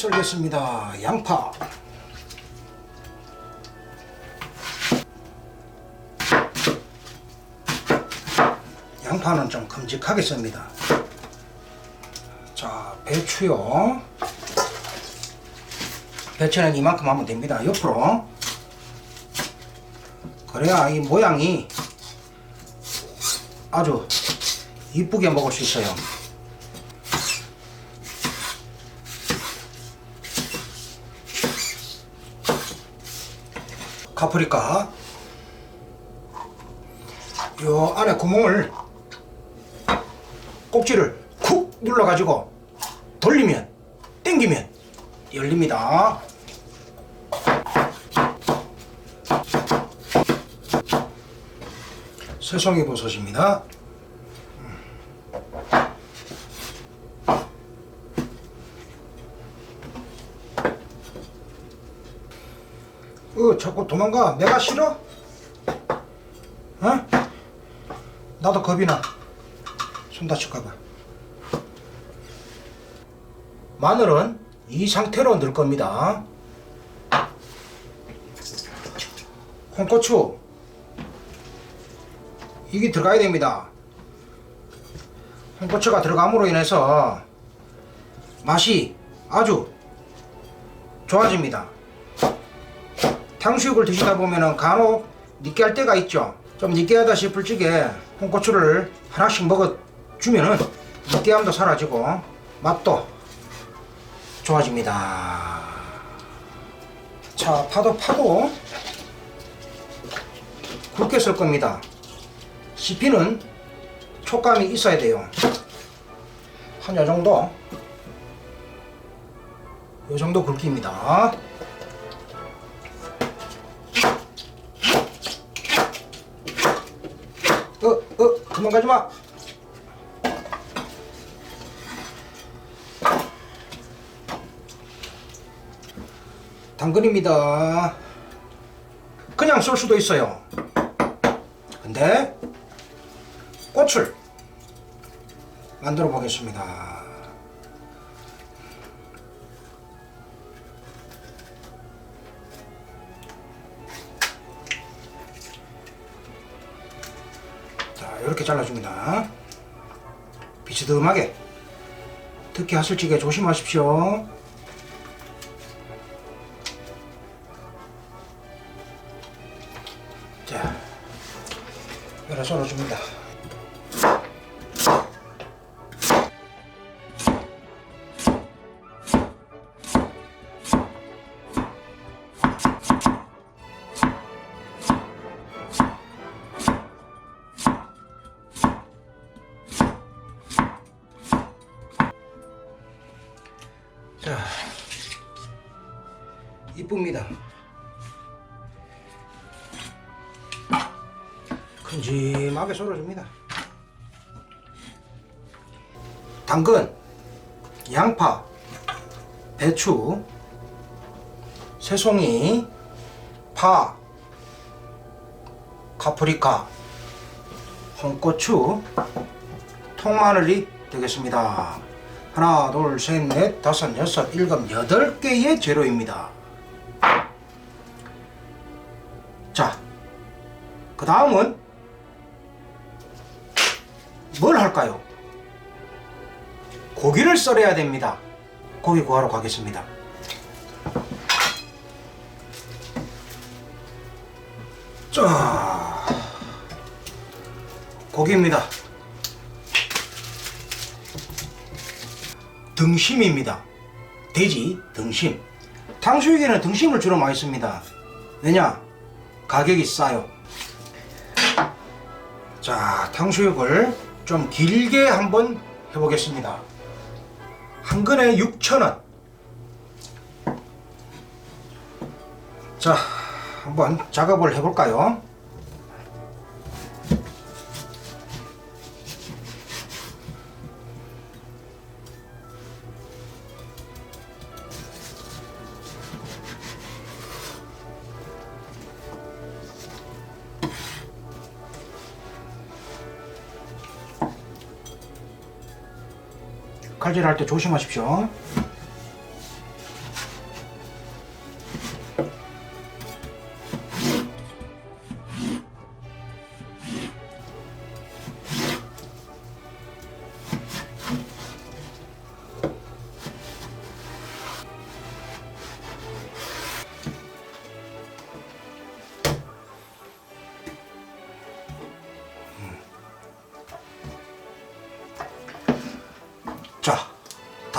썰겠습니다. 양파. 양파는 좀 큼직하게 씁니다. 자, 배추요. 배추는 이만큼 하면 됩니다. 옆으로. 그래야 이 모양이 아주 이쁘게 먹을 수 있어요. 카프리카 요 안에 구멍을 꼭지를 쿡 눌러가지고 돌리면 당기면 열립니다. 새송이 버섯입니다. 어, 자꾸 도망가. 내가 싫어? 어? 나도 겁이 나. 손 다칠까봐. 마늘은 이 상태로 넣을 겁니다. 홍고추. 이게 들어가야 됩니다. 홍고추가 들어감으로 인해서 맛이 아주 좋아집니다. 탕수육을 드시다 보면은 간혹 느끼할 때가 있죠. 좀 느끼하다 싶을 적에 홍고추를 하나씩 먹어주면은 느끼함도 사라지고 맛도 좋아집니다. 자, 파도 파고 굵게 쓸 겁니다. 씹히는 촉감이 있어야 돼요. 한 요 정도. 요 정도 굵기입니다. 어, 그만 가지 마. 당근입니다. 그냥 쏠 수도 있어요. 근데 꽃을 만들어 보겠습니다. 자, 이렇게 잘라줍니다. 비스듬하게. 특히 하슬찌개 조심하십시오. 자, 이렇게 썰어줍니다. 이쁩니다. 큼직하게 썰어줍니다. 당근, 양파, 배추, 새송이, 파, 카프리카, 홍고추, 통마늘이 되겠습니다. 하나, 둘, 셋, 넷, 다섯, 여섯, 일곱, 여덟 개의 재료입니다. 그 다음은 뭘 할까요? 고기를 썰어야 됩니다. 고기 구하러 가겠습니다. 자, 고기입니다. 등심입니다. 돼지 등심. 탕수육에는 등심을 주로 많이 씁니다. 왜냐? 가격이 싸요. 자, 탕수육을 좀 길게 한번 해보겠습니다. 한 근에 6,000원. 자, 한번 작업을 해볼까요? 칼질할 때 조심하십시오.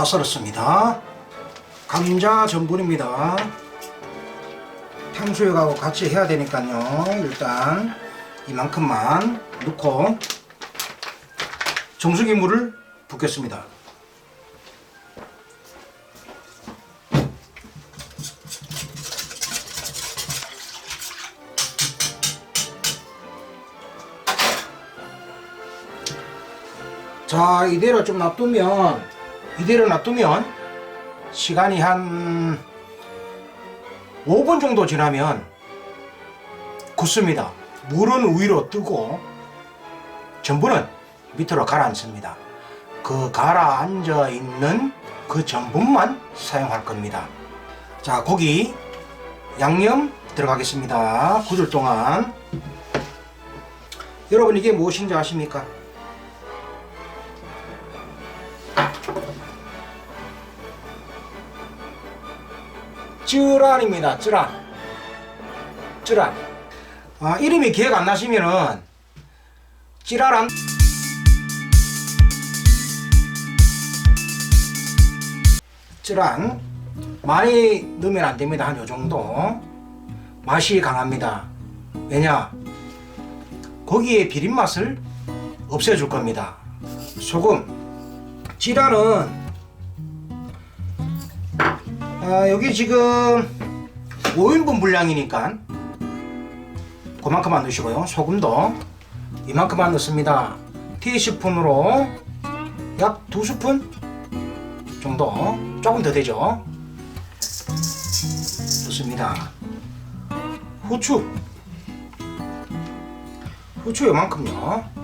다 썰었습니다. 감자 전분입니다. 탕수육하고 같이 해야 되니까요. 일단 이만큼만 넣고 정수기 물을 붓겠습니다. 자, 이대로 좀 놔두면, 이대로 놔두면, 시간이 한 5분 정도 지나면 굳습니다. 물은 위로 뜨고, 전분은 밑으로 가라앉습니다. 그 가라앉아 있는 그 전분만 사용할 겁니다. 자, 고기, 양념 들어가겠습니다. 구줄 동안. 여러분, 이게 무엇인지 아십니까? 쯔란입니다. 쯔란. 쯔란. 아, 이름이 기억 안 나시면은 찌라란 쯔란 많이 넣으면 안 됩니다. 한 요 정도. 맛이 강합니다. 왜냐? 고기의 비린 맛을 없애줄 겁니다. 소금. 찌라는 아, 여기 지금 5인분 분량이니까 그만큼만 넣으시고요. 소금도 이만큼만 넣습니다. 티스푼으로 약 2스푼 정도 조금 더 되죠. 넣습니다. 후추 후추 요만큼요.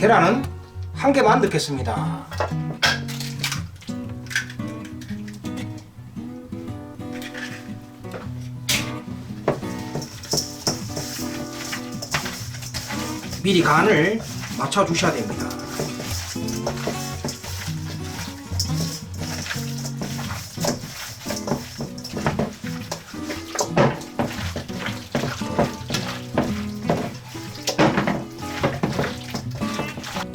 계란은 한 개만 넣겠습니다. 미리 간을 맞춰 주셔야 됩니다.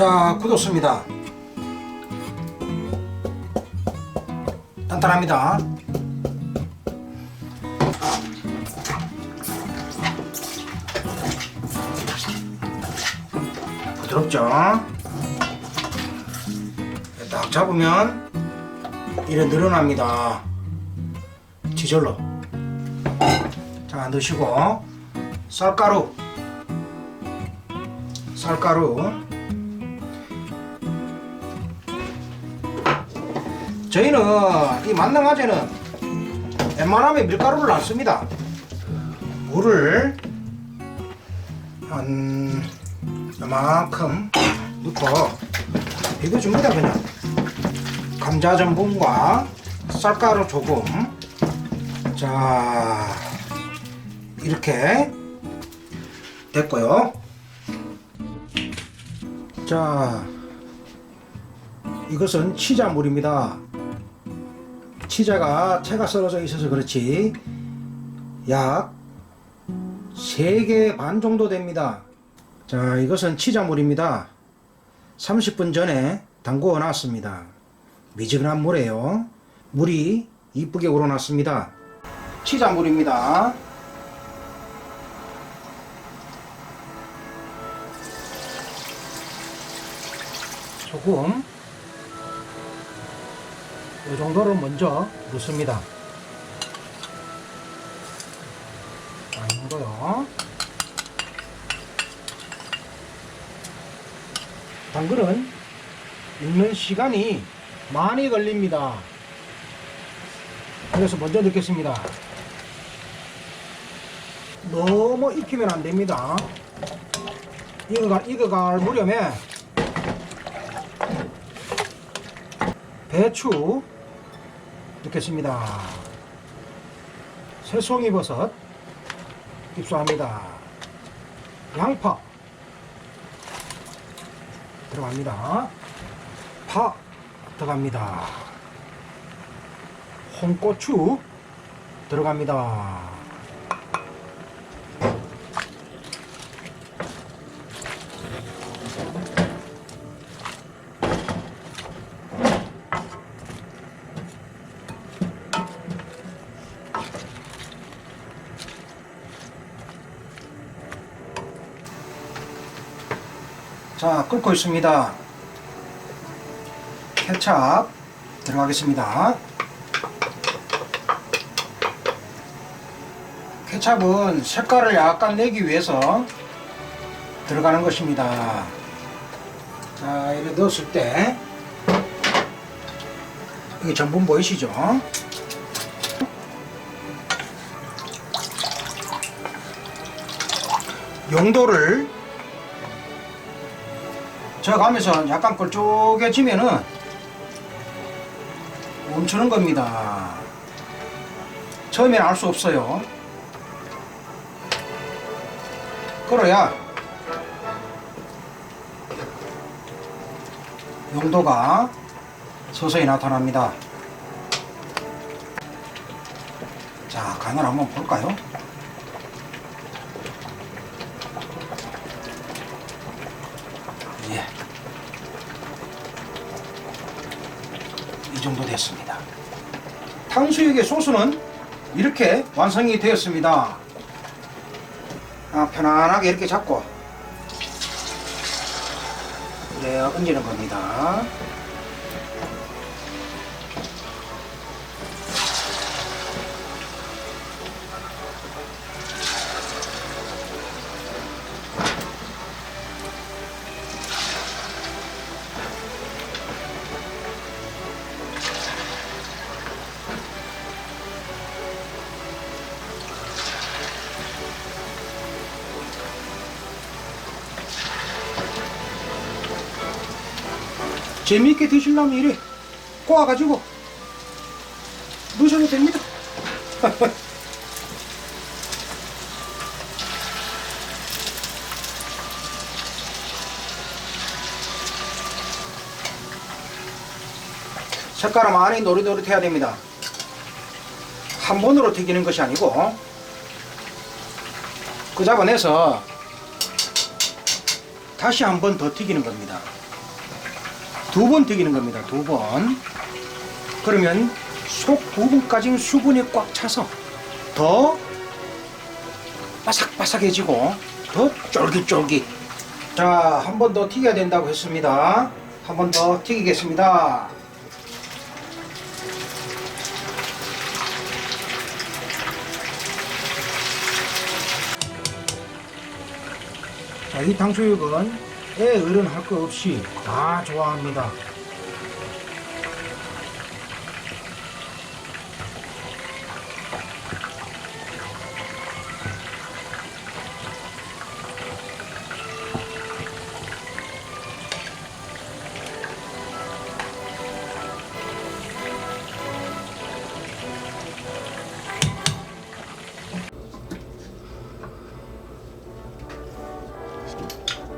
자, 굳었습니다. 단단합니다. 부드럽죠? 딱 잡으면 이래 늘어납니다. 지절로. 자, 넣으시고 쌀가루 쌀가루 저희는 이 만능화재는 웬만하면 밀가루를 안 씁니다. 물을 한 이만큼 넣고 비벼줍니다 그냥. 감자 전분과 쌀가루 조금. 자 이렇게 됐고요. 자 이것은 치자물입니다 치자가 채가 썰어져 있어서 그렇지. 약 3개 반 정도 됩니다. 자 이것은 치자물입니다. 30분 전에 담그어 놨습니다. 미지근한 물에요. 물이 이쁘게 우러났습니다. 치자물입니다. 소금 이 정도를 먼저 넣습니다 자, 이 정도요 당근은 익는 시간이 많이 걸립니다. 그래서 먼저 넣겠습니다. 너무 익히면 안 됩니다. 익어갈, 익어갈 무렵에 배추 넣겠습니다. 새송이 버섯 입수합니다. 양파 들어갑니다. 파 들어갑니다. 홍고추 들어갑니다. 자, 끓고 있습니다. 케찹 들어가겠습니다. 케찹은 색깔을 약간 내기 위해서 들어가는 것입니다. 자, 이렇게 넣었을 때 이게 전분 보이시죠? 용도를 저 가면서 약간 걸쭉해지면은 멈추는 겁니다. 처음엔 알수 없어요. 그래야 용도가 서서히 나타납니다. 자, 간을 한번 볼까요? 이 정도 됐습니다. 탕수육의 소스는 이렇게 완성이 되었습니다. 아, 편안하게 이렇게 잡고 네, 얹는 겁니다. 재미있게 드시려면 이래 꼬아가지고 넣으셔도 됩니다. 색깔은 많이 노릇노릇해야 됩니다. 한 번으로 튀기는 것이 아니고 그 잡아내서 다시 한 번 더 튀기는 겁니다. 두 번 튀기는 겁니다. 두 번. 그러면 속 부분까지 수분이 꽉 차서 더 바삭바삭해지고 더 쫄깃쫄깃. 자, 한 번 더 튀겨야 된다고 했습니다. 한 번 더 튀기겠습니다. 자, 이 탕수육은 애 어른 할 거 없이 다 좋아합니다.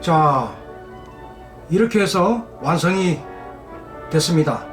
자, 이렇게 해서 완성이 됐습니다.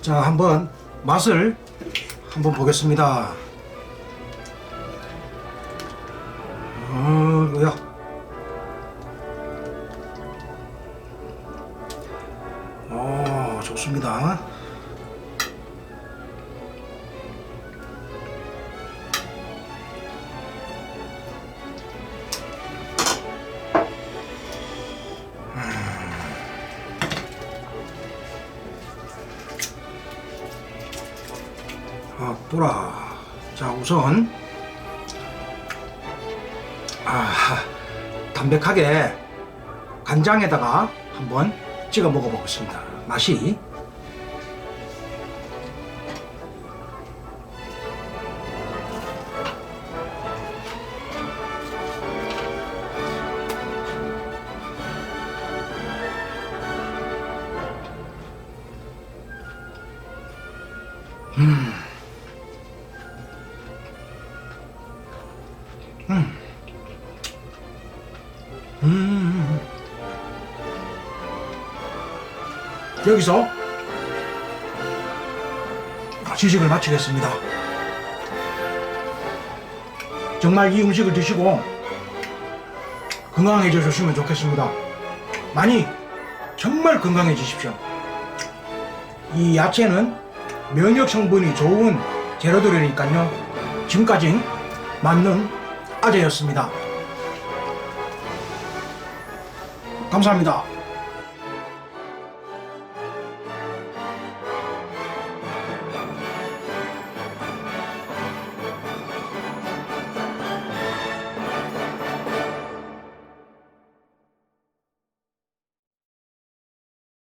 자, 한번 맛을 한번 보겠습니다. 어, 아, 보라. 자, 우선 아, 담백하게 간장에다가 한번 찍어 먹어보겠습니다. 맛이 음. 여기서 시식을 마치겠습니다. 정말 이 음식을 드시고 건강해져 주시면 좋겠습니다. 많이 정말 건강해지십시오. 이 야채는 면역 성분이 좋은 재료들이니까요. 지금까지 맞는 아재였습니다. 감사합니다.